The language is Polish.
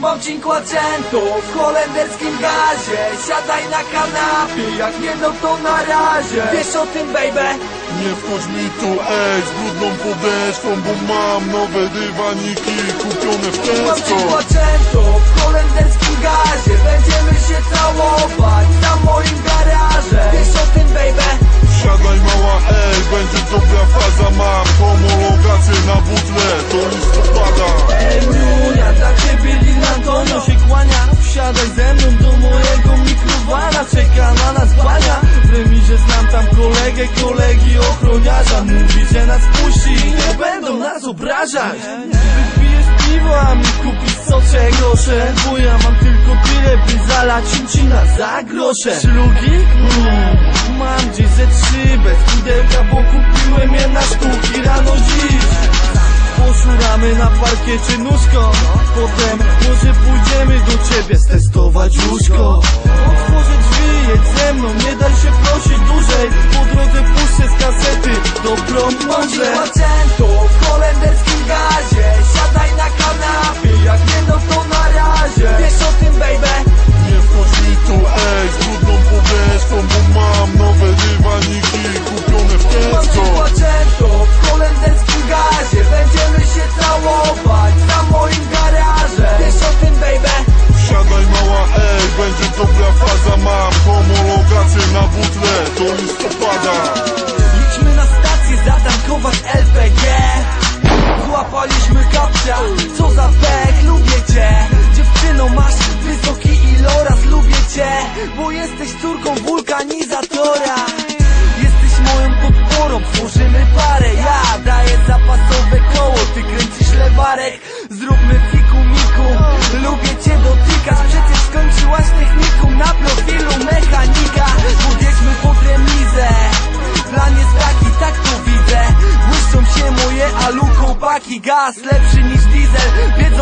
Mam cinquecento w holenderskim gazie. Siadaj na kanapie, jak nie no to na razie. Wiesz o tym baby? Nie wchodź mi tu, ej, z brudną podeszwą Bo mam nowe dywaniki kupione w Mam Tesco cinquecento w holenderskim gazie. Będziemy się całować na moim garaże Wiesz o tym baby? Siadaj mała, ej, będzie dobra faza kolegi ochroniarza. Mówi, że nas puści i nie będą nas obrażać. Wypijesz piwo, a mi kupisz soczek grosze Bo ja mam tylko tyle, by zalać na za grosze. Szlugi? Mm, mam gdzieś ze trzy bez pudełka Bo kupiłem je na sztuki rano dziś. Poszuramy na parkiecie nóżką Potem może pójdziemy do ciebie stestować łóżko. Otworzę drzwi, jedź ze mną, nie daj się prosić dłużej mądrze w holenderskim gazie Siadaj na kanapie, Złapaliśmy kapcia, co za pech, lubię cię. Dziewczyno masz wysoki iloraz, lubię cię Bo jesteś córką wulkanizatora chłopaki Gaz lepszy niż diesel. Wiedzą